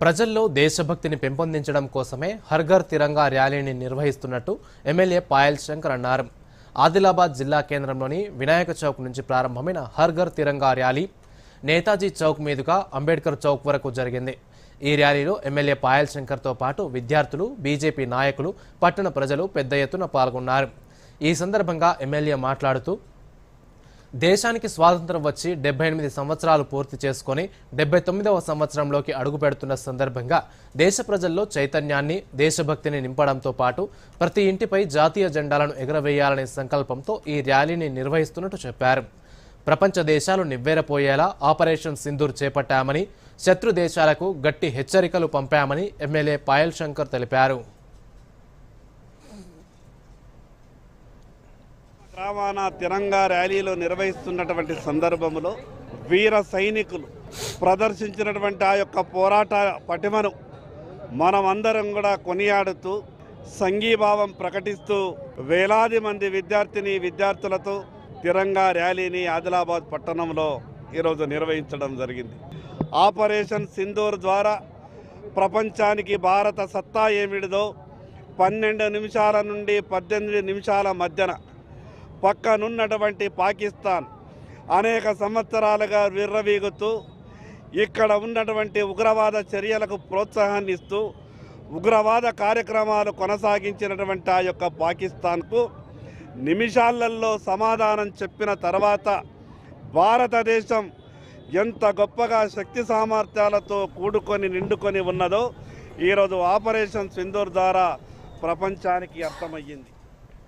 ప్రజల్లో దేశభక్తిని పెంపొందించడం కోసమే హర్ఘర్ తిరంగా ర్యాలీని నిర్వహిస్తున్నట్టు ఎమ్మెల్యే పాయల్ శంకర్ అన్నారు. ఆదిలాబాద్ జిల్లా కేంద్రంలోని వినాయక చౌక్ నుంచి ప్రారంభమైన హర్ఘర్ తిరంగా ర్యాలీ నేతాజీ చౌక్ మీదుగా అంబేద్కర్ చౌక్ వరకు జరిగింది. ఈ ర్యాలీలో ఎమ్మెల్యే పాయల్ శంకర్తో పాటు విద్యార్థులు బీజేపీ నాయకులు పట్టణ ప్రజలు పెద్ద ఎత్తున పాల్గొన్నారు. ఈ సందర్భంగా ఎమ్మెల్యే మాట్లాడుతూ దేశానికి స్వాతంత్రం వచ్చి డెబ్బై ఎనిమిది సంవత్సరాలు పూర్తి చేసుకొని డెబ్బై తొమ్మిదవ సంవత్సరంలోకి అడుగు పెడుతున్న సందర్భంగా దేశ ప్రజల్లో చైతన్యాన్ని దేశభక్తిని నింపడంతో పాటు ప్రతి ఇంటిపై జాతీయ జెండాలను ఎగరవేయాలనే సంకల్పంతో ఈ ర్యాలీని నిర్వహిస్తున్నట్టు చెప్పారు. ప్రపంచ దేశాలు నివ్వెరపోయేలా ఆపరేషన్ సింధూర్ చేపట్టామని శత్రు దేశాలకు గట్టి హెచ్చరికలు పంపామని ఎమ్మెల్యే పాయల్ శంకర్ తెలిపారు. రవాణా తిరంగా ర్యాలీలు నిర్వహిస్తున్నటువంటి సందర్భంలో వీర సైనికులు ప్రదర్శించినటువంటి ఆ యొక్క పోరాట పటిమను మనమందరం కూడా కొనియాడుతూ సంఘీభావం ప్రకటిస్తూ వేలాది మంది విద్యార్థిని విద్యార్థులతో తిరంగా ర్యాలీని ఆదిలాబాద్ పట్టణంలో ఈరోజు నిర్వహించడం జరిగింది. ఆపరేషన్ సింధూర్ ద్వారా ప్రపంచానికి భారత సత్తా ఏమిటిదో పన్నెండు నిమిషాల నుండి పద్దెనిమిది నిమిషాల మధ్యన పక్కనున్నటువంటి పాకిస్తాన్ అనేక సంవత్సరాలుగా విర్రవీగుతూ ఇక్కడ ఉన్నటువంటి ఉగ్రవాద చర్యలకు ప్రోత్సాహాన్ని ఇస్తూ ఉగ్రవాద కార్యక్రమాలు కొనసాగించినటువంటి ఆ యొక్క పాకిస్తాన్కు నిమిషాలలో సమాధానం చెప్పిన తర్వాత భారతదేశం ఎంత గొప్పగా శక్తి సామర్థ్యాలతో కూడుకొని నిండుకొని ఉన్నదో ఈరోజు ఆపరేషన్ సింధూర్ ద్వారా ప్రపంచానికి అర్థమయ్యింది.